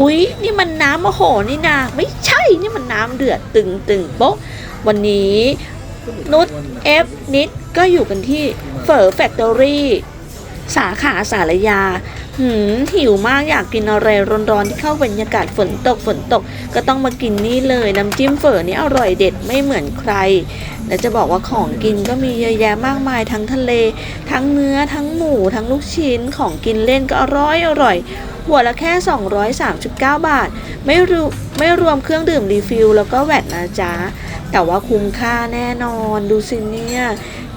อุ๊ยนี่มันน้ำมโหนี่นาไม่ใช่นี่มันน้ำเดือดตึงตึงโป๊ะวันนี้นุชเอฟนิดก็อยู่กันที่เฟอร์แฟคทอรี่ สาขาสารยา หืมหิวมากอยากกินอะไรร้อนๆที่เข้าบรรยากาศฝนตกฝนตก ก็ต้องมากินนี่เลยน้ำจิ้มเฝอนี่อร่อยเด็ดไม่เหมือนใคร และจะบอกว่าของกินก็มีเยอะแยะมากมายทั้งทะเล ทั้งเนื้อทั้งหมูทั้งลูกชิ้นของกินเล่นก็อร่อยอร่อยหัวละแค่ 239 บาท ไม่รวมไม่รวมเครื่องดื่มรีฟิลแล้วก็แวตนะจ๊ะ แต่ว่าคุ้มค่าแน่นอนดูสิเนี่ย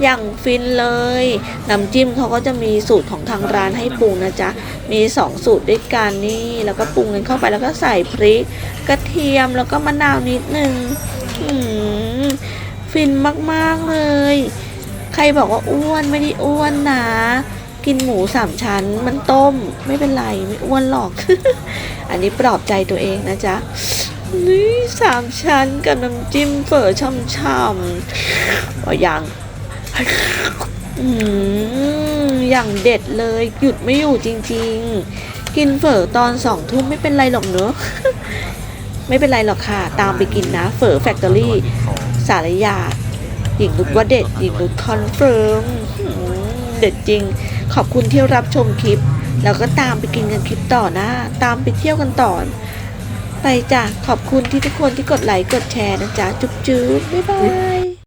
อย่างฟินเลย น้ำจิ้มเขาก็จะมีสูตรของทางร้านให้ปรุงนะจ๊ะ มี 2 สูตรด้วยกันนี่ แล้วก็ปรุงกันเข้าไปแล้วก็ใส่พริก กระเทียมแล้วก็มะนาวนิดนึงฟินมากๆเลย ใครบอกว่าอ้วนไม่ได้อ้วนนะ กินหมูสามชั้นมันต้ม ไม่เป็นไรไม่อ้วนหรอก อันนี้ปลอบใจตัวเองนะจ๊ะ นี่สามชั้นกับน้ำจิ้มเฝอช่ำๆพอยังอย่างเด็ดเลยหยุดไม่อยู่จริง ๆ กินเฝอตอนสองทุ่มไม่เป็นไรหรอกเนอะไม่เป็นไรหรอกค่ะ ตามไปกินนะเฝอแฟคทอรี่ สารยา หญิงนุชว่าเด็ด หญิงนุชคอนเฟิร์มหืมเด็ดจริง ขอบคุณที่รับชมคลิป แล้วก็ตามไปกินกันคลิปต่อนะ ตามไปเที่ยวกันต่อ ไปจ้ะขอบคุณที่ทุกคนที่กดไลค์กดแชร์นะจ๊ะ จุ๊บจุ๊บบ๊ายบาย